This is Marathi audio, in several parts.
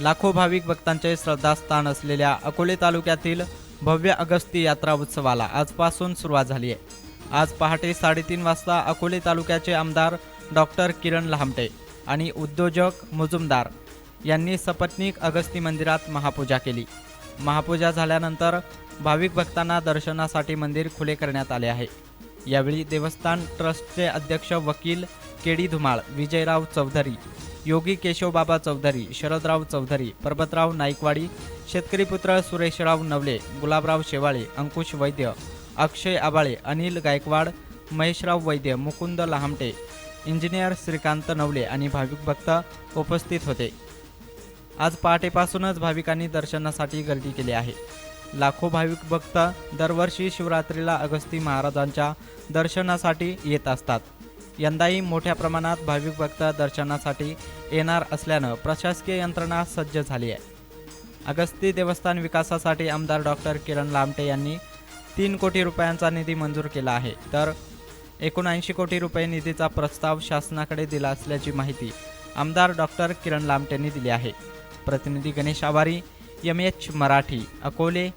लाखो भाविक भक्तांचे श्रद्धास्थान असलेल्या अकोले तालुक्यातील भव्य अगस्ती यात्रा उत्सवाला आजपासून सुरुवात झाली आहे. आज पहाटे साडेतीन वाजता अकोले तालुक्याचे आमदार डॉक्टर किरण लहामटे आणि उद्योजक मुजुमदार यांनी सपत्नीक अगस्ती मंदिरात महापूजा केली. महापूजा झाल्यानंतर भाविक भक्तांना दर्शनासाठी मंदिर खुले करण्यात आले आहे. यावेळी देवस्थान ट्रस्टचे अध्यक्ष वकील केडी धुमाळ विजयराव चौधरी योगी केशवबाबा चौधरी शरदराव चौधरी परबतराव नाईकवाडी शेतकरी पुत्र सुरेशराव नवले गुलाबराव शेवाळे अंकुश वैद्य अक्षय आबाळे अनिल गायकवाड महेशराव वैद्य मुकुंद लहामटे इंजिनियर श्रीकांत नवले आणि भाविक भक्त उपस्थित होते. आज पहाटेपासूनच भाविकांनी दर्शनासाठी गर्दी केली आहे. लाखो भाविक भक्त दरवर्षी शिवरात्रीला अगस्ती महाराजांच्या दर्शनासाठी येत असतात. यंदाही मोठ्या प्रमाणात भाविक भक्त दर्शनासाठी येणार असल्यानं प्रशासकीय यंत्रणा सज्ज झाली आहे. अगस्ती देवस्थान विकासासाठी आमदार डॉक्टर किरण लामटे यांनी तीन कोटी रुपयांचा निधी मंजूर केला आहे. तर एकोणऐंशी कोटी रुपये निधीचा प्रस्ताव शासनाकडे दिला असल्याची माहिती आमदार डॉक्टर किरण लामटेंनी दिली आहे. प्रतिनिधी गणेश आवारी एम एच मराठी अकोले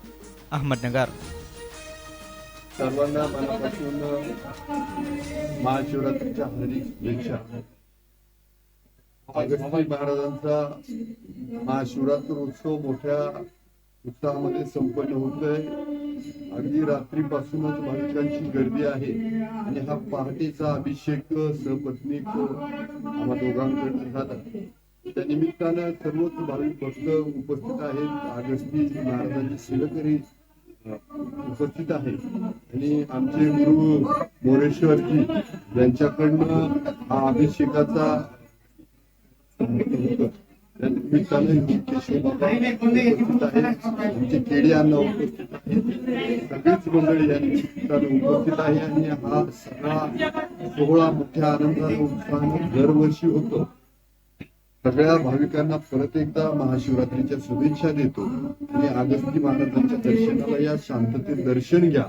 अहमदनगर. सर्वांना मनापासून महाशिवरात्रीच्या हरीपेक्षा अगस्ती महाराजांचा महाशिवरात्र उत्सव मोठ्या उत्साहामध्ये संपन्न होतोय. अगदी रात्रीपासूनच भाविकांची गर्दी आहे आणि हा पहाटेचा अभिषेक सहपत्नीक आम्हा दोघांकडे झाला. त्या निमित्तानं सर्वच भाविक भक्त उपस्थित आहेत. अगस्ती महाराजांची सेवेकरी उपस्थित आहे. आणि आमचे गुरु मोरेश्वरजी यांच्याकडनं हा अभिषेकाचा उपस्थित आमचे केडी उपस्थित सगळीच मंडळी या निमित्तानं उपस्थित आहे. आणि हा सगळा सोहळा मोठ्या आनंदाने उत्साहाने दरवर्षी होतो. सगळ्या भाविकांना परत एकदा महाशिवरात्रीच्या शुभेच्छा देतो आणि अगस्ती महाराजांच्या दर्शनाला या शांततेत दर्शन घ्या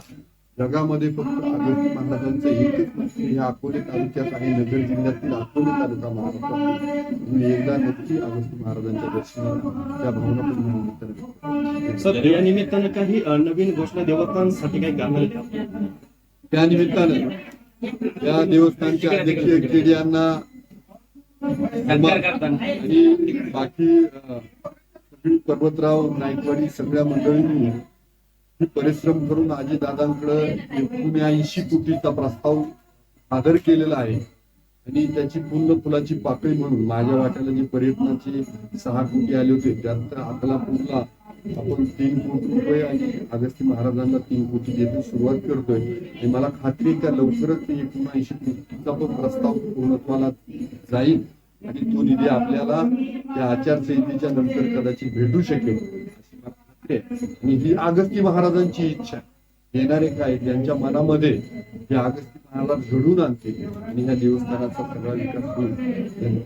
जगामध्ये फक्त अगस्ती महाराजांचं एकच हे अकोले तालुक्यात आहे नगर जिल्ह्यातील अकोले तालुका महाराष्ट्रात तुम्ही एकदा नक्की अगस्ती महाराजांच्या दर्शनाला त्या भावना या. सर या निमित्तानं काही नवीन घोषणा देवस्थानसाठी काही करणार? त्या निमित्तानं या देवस्थानचे अध्यक्ष केडी यांना आणि बाकी पर्वतराव नाईकवाडी सगळ्या मंडळींनी परिश्रम करून आजी दादांकडे एकूण ऐंशी कोटीचा प्रस्ताव सादर केलेला आहे. आणि त्याची पूर्ण फुलाची पाकळी म्हणून माझ्या वाट्याला जे पर्यटनाचे सहा कोटी आले होते त्यात आपला पूर्ण आपण तीन कोटी रुपये आणि अगस्ती महाराजांना तीन कोटी देतो सुरुवात करतोय. आणि मला खात्री आहे का लवकरच एकोणऐंशी कोटीचा पण प्रस्ताव पूर्णत्वाला जाईल आणि तो निधी आपल्याला या आचारसंहितेच्या नंतर कदाचित भेटू शकेल. आणि ही अगस्ती महाराजांची इच्छा. आहे. येणारे काय? त्यांच्या मनामध्ये हे अगस्ती महाराज घडून आणते आणि ह्या देवस्थानाचा सगळा विकास होईल.